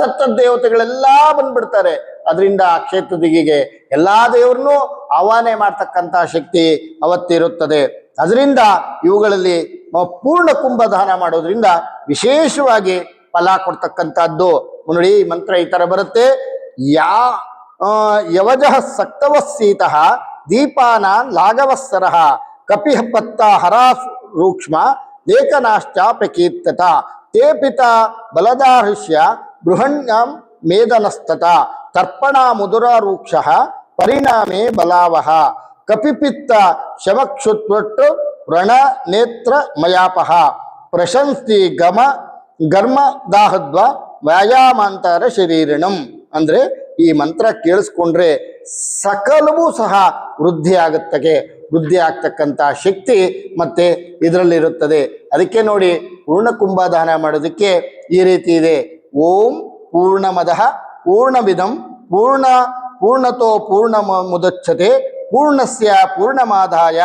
ತತ್ತದ್ದೇವತೆಗಳೆಲ್ಲ ಬಂದ್ಬಿಡ್ತಾರೆ. ಅದರಿಂದ ಆ ಕ್ಷೇತ್ರ ದಿಗಿಗೆ ಎಲ್ಲಾ ದೇವ್ರನ್ನೂ ಆಹ್ವಾನೆ ಮಾಡ್ತಕ್ಕಂತಹ ಶಕ್ತಿ ಅವತ್ತಿರುತ್ತದೆ. ಅದರಿಂದ ಇವುಗಳಲ್ಲಿ ಪೂರ್ಣ ಕುಂಭದಾನ ಮಾಡೋದ್ರಿಂದ ವಿಶೇಷವಾಗಿ ಫಲ ಕೊಡ್ತಕ್ಕಂಥದ್ದು. ನೋಡಿ ಮಂತ್ರ ಈ ತರ ಬರುತ್ತೆ. ಯಾ ಯವಜಃ ಸಕ್ತವಸ್ಸೀತಃ ದೀಪಾನ ಲಾಘವಸ್ಸರಃ ಕಪಿಹ ಪತ್ತ ಹರಾ ರೂಕ್ಷ್ಮ ಲೇಖನಾಶ್ಚ ತೇ ಪಿತ ಬಲದಾಹೃಷ್ಯ ಬೃಹಣ್ಯಂ ಮೇದನಸ್ತತ ತರ್ಪಣ ಮುದುರಾರೂಕ್ಷ ಪರಿಣಾಮೆ ಬಲಾವಹ. ಕಪಿಪಿತ್ತ ಶಮಕ್ಷುತ್ವಟ್ಟು ವ್ರಣ ನೇತ್ರ ಮಯಾಪಹ. ಪ್ರಶಂಸ್ತಿ ಗಮ ಗರ್ಮ ದಾಹದ್ವ ವ್ಯಾಯಾಮಾಂತರ ಶರೀರಿಣಂ. ಅಂದ್ರೆ ಈ ಮಂತ್ರ ಕೇಳಿಸ್ಕೊಂಡ್ರೆ ಸಕಲವೂ ಸಹ ವೃದ್ಧಿ ಆಗುತ್ತಗೆ. ವೃದ್ಧಿ ಆಗ್ತಕ್ಕಂಥ ಶಕ್ತಿ ಮತ್ತೆ ಇದರಲ್ಲಿರುತ್ತದೆ. ಅದಕ್ಕೆ ನೋಡಿ ಪೂರ್ಣ ಕುಂಭದಾನ ಮಾಡೋದಕ್ಕೆ ಈ ರೀತಿ ಇದೆ. ಓಂ ಪೂರ್ಣಮದಃ ಪೂರ್ಣವಿಧಂ ಪೂರ್ಣ ಪೂರ್ಣತೋ ಪೂರ್ಣ ಮುದಚ್ಛತೆ ಪೂರ್ಣಸ್ಯ ಪೂರ್ಣಮಾದಾಯ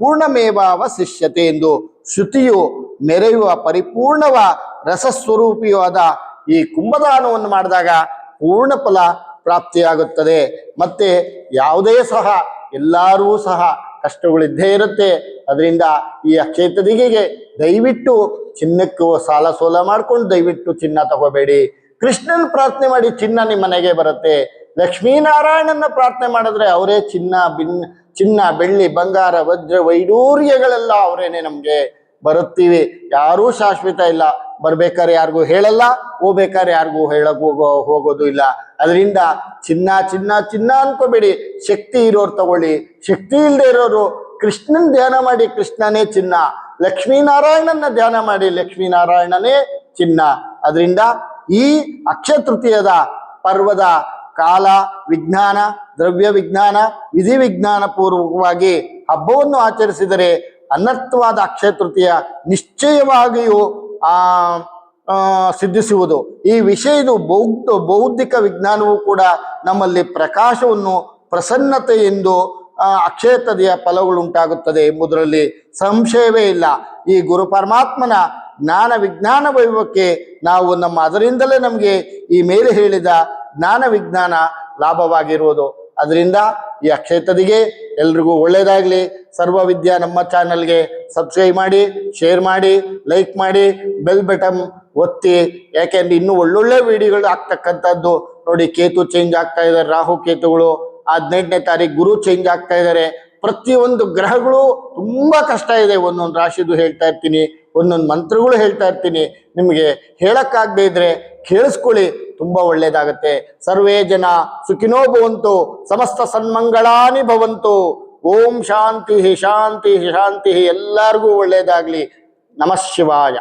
ಪೂರ್ಣಮೇವಾವಶಿಷ್ಯತೆ ಎಂದು ಶ್ರುತಿಯು ಮೆರೆಯುವ ಪರಿಪೂರ್ಣವ ರಸಸ್ವರೂಪಿಯಾದ ಈ ಕುಂಭದಾನವನ್ನು ಮಾಡಿದಾಗ ಪೂರ್ಣ ಫಲ ಪ್ರಾಪ್ತಿಯಾಗುತ್ತದೆ. ಮತ್ತೆ ಯಾವುದೇ ಸಹ, ಎಲ್ಲರೂ ಸಹ ಕಷ್ಟಗಳಿದ್ದೇ ಇರುತ್ತೆ. ಅದರಿಂದ ಈ ಅಕ್ಷಯ ತದಿಗೆಗೆ ದಯವಿಟ್ಟು ಚಿನ್ನಕ್ಕೂ ಸಾಲ ಸೋಲ ಮಾಡಿಕೊಂಡು ದಯವಿಟ್ಟು ಚಿನ್ನ ತಗೋಬೇಡಿ. ಕೃಷ್ಣನ್ ಪ್ರಾರ್ಥನೆ ಮಾಡಿ ಚಿನ್ನ ನಿಮ್ಮ ಮನೆಗೆ ಬರುತ್ತೆ. ಲಕ್ಷ್ಮೀನಾರಾಯಣನ ಪ್ರಾರ್ಥನೆ ಮಾಡಿದ್ರೆ ಅವರೇ ಚಿನ್ನ, ಬಿನ್, ಚಿನ್ನ, ಬೆಳ್ಳಿ, ಬಂಗಾರ, ವಜ್ರ, ವೈಡೂರ್ಯಗಳೆಲ್ಲ ಅವರೇನೆ ನಮ್ಗೆ ಬರುತ್ತೀವಿ. ಯಾರೂ ಶಾಶ್ವತ ಇಲ್ಲ. ಬರ್ಬೇಕಾದ್ರೆ ಯಾರಿಗೂ ಹೇಳಲ್ಲ ಹೋಗ್ಬೇಕಾದ್ರೆ ಯಾರಿಗೂ ಹೇಳಕ್ ಹೋಗೋ, ಹೋಗೋದು ಇಲ್ಲ. ಅದರಿಂದ ಚಿನ್ನ ಚಿನ್ನ ಚಿನ್ನ ಅನ್ಕೋಬೇಡಿ. ಶಕ್ತಿ ಇರೋರು ತಗೊಳ್ಳಿ. ಶಕ್ತಿ ಇಲ್ಲದೆ ಇರೋರು ಕೃಷ್ಣನ್ ಧ್ಯಾನ ಮಾಡಿ ಕೃಷ್ಣನೇ ಚಿನ್ನ. ಲಕ್ಷ್ಮೀನಾರಾಯಣನ ಧ್ಯಾನ ಮಾಡಿ ಲಕ್ಷ್ಮೀನಾರಾಯಣನೇ ಚಿನ್ನ. ಅದರಿಂದ ಈ ಅಕ್ಷಯ ತೃತೀಯದ ಪರ್ವದ ಕಾಲ ವಿಜ್ಞಾನ ದ್ರವ್ಯ ವಿಜ್ಞಾನ ವಿಧಿ ವಿಜ್ಞಾನ ಪೂರ್ವಕವಾಗಿ ಹಬ್ಬವನ್ನು ಆಚರಿಸಿದರೆ ಅನರ್ಥವಾದ ಅಕ್ಷಯ ತೃತೀಯ ನಿಶ್ಚಯವಾಗಿಯೂ ಆ ಸಿದ್ಧಿಸುವುದು. ಈ ವಿಷಯದ ಬೌದ್ಧ ಬೌದ್ಧಿಕ ವಿಜ್ಞಾನವು ಕೂಡ ನಮ್ಮಲ್ಲಿ ಪ್ರಕಾಶವನ್ನು ಪ್ರಸನ್ನತೆ ಎಂದು ಆ, ಫಲಗಳುಂಟಾಗುತ್ತದೆ ಎಂಬುದರಲ್ಲಿ ಸಂಶಯವೇ ಇಲ್ಲ. ಈ ಗುರು ಪರಮಾತ್ಮನ ಜ್ಞಾನ ವಿಜ್ಞಾನ ವೈಭವಕ್ಕೆ ನಾವು ನಮ್ಮ ಅದರಿಂದಲೇ ನಮಗೆ ಈ ಮೇಲೆ ಹೇಳಿದ ಜ್ಞಾನ ವಿಜ್ಞಾನ ಲಾಭವಾಗಿರುವುದು. ಅದರಿಂದ ಈ ಅಕ್ಷೇತದಿಗೆ ಎಲ್ರಿಗೂ ಒಳ್ಳೆಯದಾಗಲಿ. ಸರ್ವ ವಿದ್ಯಾ ನಮ್ಮ ಚಾನಲ್ಗೆ ಸಬ್ಸ್ಕ್ರೈಬ್ ಮಾಡಿ ಶೇರ್ ಮಾಡಿ ಲೈಕ್ ಮಾಡಿ ಬೆಲ್ ಬಟನ್ ಒತ್ತಿ. ಯಾಕೆಂದ್ರೆ ಇನ್ನೂ ಒಳ್ಳೊಳ್ಳೆ ವಿಡಿಯೋಗಳು ಆಗ್ತಕ್ಕಂಥದ್ದು. ನೋಡಿ ಕೇತು ಚೇಂಜ್ ಆಗ್ತಾ ಇದ್ದಾರೆ ರಾಹು ಕೇತುಗಳು ಹದಿನೆಂಟನೇ ತಾರೀಕು ಗುರು ಚೇಂಜ್ ಆಗ್ತಾ ಇದ್ದಾರೆ. ಪ್ರತಿಯೊಂದು ಗ್ರಹಗಳು ತುಂಬಾ ಕಷ್ಟ ಇದೆ. ಒಂದೊಂದು ರಾಶಿದು ಹೇಳ್ತಾ ಇರ್ತೀನಿ. ಒಂದೊಂದು ಮಂತ್ರಗಳು ಹೇಳ್ತಾ ಇರ್ತೀನಿ. ನಿಮಗೆ ಹೇಳಕ್ಕಾಗದೇ ಇದ್ರೆ ಕೇಳಿಸ್ಕೊಳ್ಳಿ, ತುಂಬಾ ಒಳ್ಳೇದಾಗತ್ತೆ. ಸರ್ವೇ ಜನ ಸುಖಿನೋ ಭವಂತು, ಸಮಸ್ತ ಸನ್ಮಂಗಳಾನಿ ಭವಂತು. ಓಂ ಶಾಂತಿ ಶಾಂತಿ ಶಾಂತಿ, ಎಲ್ಲರಿಗೂ ಒಳ್ಳೇದಾಗ್ಲಿ. ನಮಃ ಶಿವಾಯ.